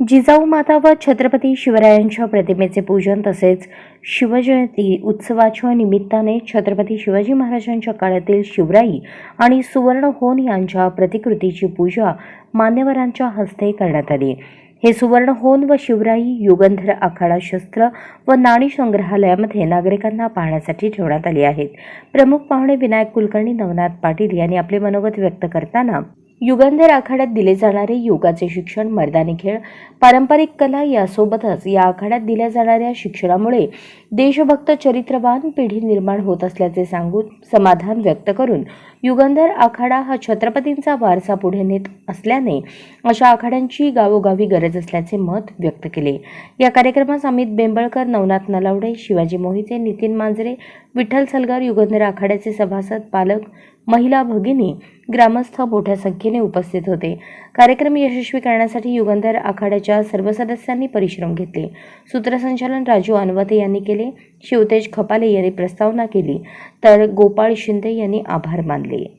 जिजाऊ माता व छत्रपती शिवरायांच्या प्रतिमेचे पूजन तसेच शिवजयंती उत्सवाच्या निमित्ताने छत्रपती शिवाजी महाराजांच्या काळातील शिवराई आणि सुवर्ण होन यांच्या प्रतिकृतीची पूजा मान्यवरांच्या हस्ते करण्यात आली. हे सुवर्ण होन व शिवराई युगंधर आखाडा शस्त्र व नाणी संग्रहालयामध्ये नागरिकांना पाहण्यासाठी ठेवण्यात आली आहेत. प्रमुख पाहुणे विनायक कुलकर्णी नवनाथ पाटील यांनी आपले मनोगत व्यक्त करताना युगंधर आखाड्यात दिले जाणारे योगाचे शिक्षण मर्दानी खेळ पारंपरिक कला यासोबतच या आखाड्यात दिल्या जाणाऱ्या शिक्षणामुळे देशभक्त चरित्रवान पिढी निर्माण होत असल्याचे सांगून समाधान व्यक्त करून युगंधर आखाडा हा छत्रपतींचा वारसा पुढे नेत असल्याने अशा आखाड्यांची गावोगावी गरज असल्याचे मत व्यक्त केले. या कार्यक्रमास अमित बेंबळकर नवनाथ नलावडे शिवाजी मोहिते नितीन मांजरे विठ्ठल सलगर युगंधर आखाड्याचे सभासद पालक महिला भगिनी ग्रामस्थ मोठ्या संख्येने उपस्थित होते. कार्यक्रम यशस्वी करण्यासाठी युगंधर आखाड्याच्या सर्व सदस्यांनी परिश्रम घेतले. सूत्रसंचालन राजू अनवते यांनी केले. शिवतेज खपाले यांनी प्रस्तावना केली. तर गोपाळ शिंदे यांनी आभार मानले.